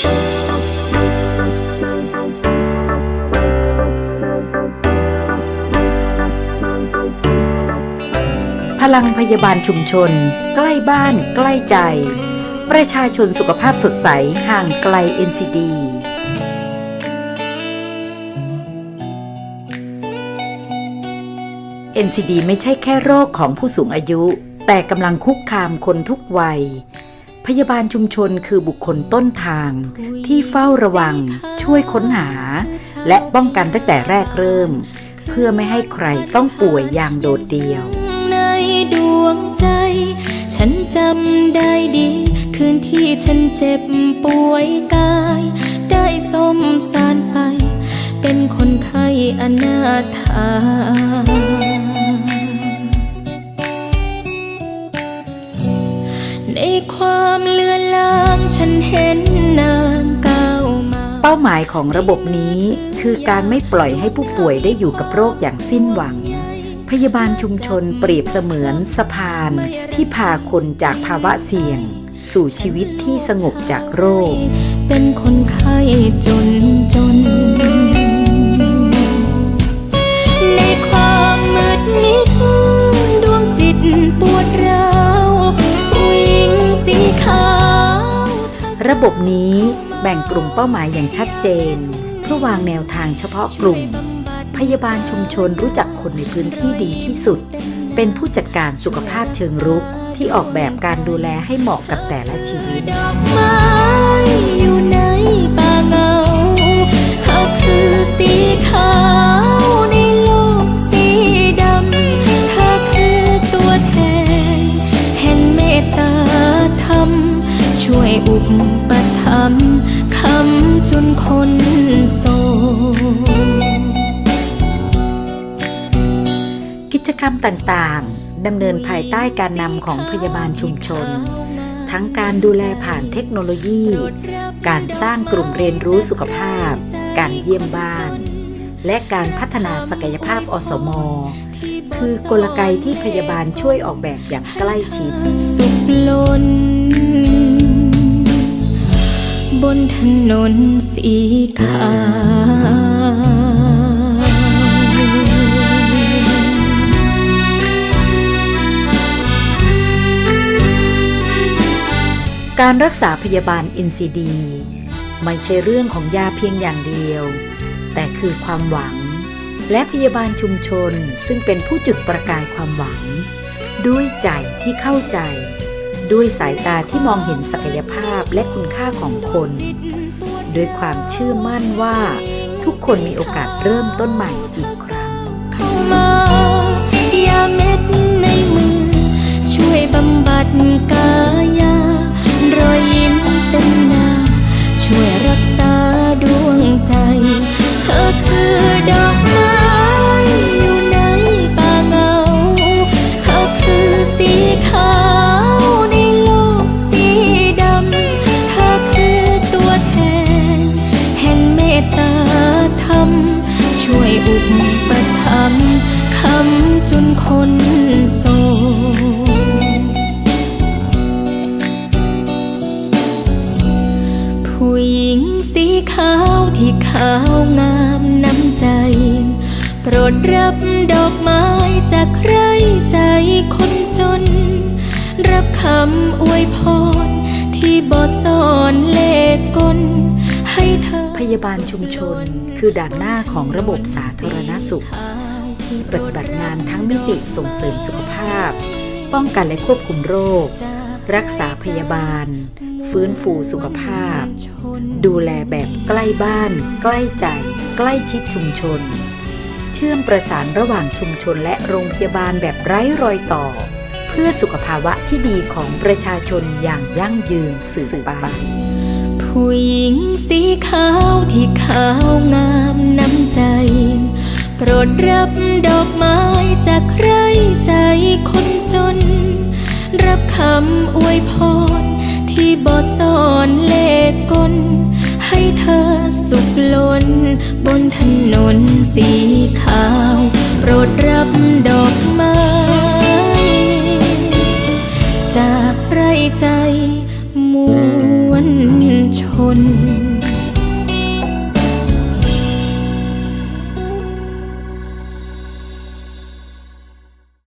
พลังพยาบาลชุมชน ใกล้บ้านใกล้ใจ ประชาชนสุขภาพสดใส ห่างไกล NCD NCD ไม่ใช่แค่โรคของผู้สูงอายุ แต่กำลังคุกคามคนทุกวัย พยาบาลชุมชนคือบุคคลต้นทางที่เฝ้าระวัง ช่วยค้นหา และป้องกันตั้งแต่แรกเริ่ม เพื่อไม่ให้ใครต้องป่วยอย่างโดดเดี่ยว ในดวงใจ ฉันจำได้ดี คืนที่ฉันเจ็บป่วยกาย ได้สมสารไป เป็นคนไข้อนาถา ความเลือนลางฉันเห็นนางก้าวมา เป้าหมายของระบบนี้คือการไม่ปล่อยให้ผู้ป่วยได้อยู่กับโรคอย่างสิ้นหวัง พยาบาลชุมชนเปรียบเสมือนสะพานที่พาคนจากภาวะเสี่ยง สู่ชีวิตที่สงบจากโรค เป็นคนไข้จน ระบบนี้แบ่งกลุ่มเป้าหมายอย่างชัดเจน เพื่อวางแนวทางเฉพาะกลุ่ม พยาบาลชุมชนรู้จักคนในพื้นที่ดีที่สุด เป็นผู้จัดการสุขภาพเชิงรุกที่ออกแบบการดูแลให้เหมาะกับแต่ละชีวิต วยอุปถัมภ์คำจุนคนโศกกิจกรรมต่างๆดำเนินภายใต้การนำของพยาบาลชุมชน ทั้งการดูแลผ่านเทคโนโลยี การสร้างกลุ่มเรียนรู้สุขภาพ การเยี่ยมบ้าน และการพัฒนาศักยภาพอสมคือกลไกที่พยาบาลช่วยออกแบบอย่างใกล้ชิดสุขล้น บนถนนสีขาวการรักษาพยาบาล NCD ไม่ใช่เรื่องของยาเพียงอย่างเดียว แต่คือความหวัง และพยาบาลชุมชนซึ่งเป็นผู้จุดประกายความหวัง ด้วยใจที่เข้าใจ ด้วยสายตาที่มองเห็นศักยภาพและคุณค่าของคน ด้วยความเชื่อมั่นว่า ทุกคนมีโอกาสเริ่มต้นใหม่อีกครั้งเข้ามายาเม็ดในมือ ช่วยบำบัดกาย ธรรมช่วยอุปถัมภ์คำจุนคนโศกผู้หญิงสีขาวที่ขาวงามน้ำใจ โปรดรับดอกไม้จากใครใจคนจน รับคำอวยพรที่บอสอนเลขกลให้เธอ พยาบาลชุมชน คือด่านหน้าของระบบสาธารณสุข ที่ปฏิบัติงานทั้งมิติส่งเสริมสุขภาพ ป้องกันและควบคุมโรค รักษาพยาบาล ฟื้นฟูสุขภาพ ดูแลแบบใกล้บ้าน ใกล้ใจ ใกล้ชิดชุมชน เชื่อมประสานระหว่างชุมชนและโรงพยาบาลแบบไร้รอยต่อ เพื่อสุขภาวะที่ดีของประชาชนอย่างยั่งยืนสืบไป ผู้หญิงสีขาวที่ขาวงามน้ำใจ โปรดรับดอกไม้จากใครใจคนจน รับคำอวยพรที่บอสอนเลขกลให้เธอสุขล้นบนถนน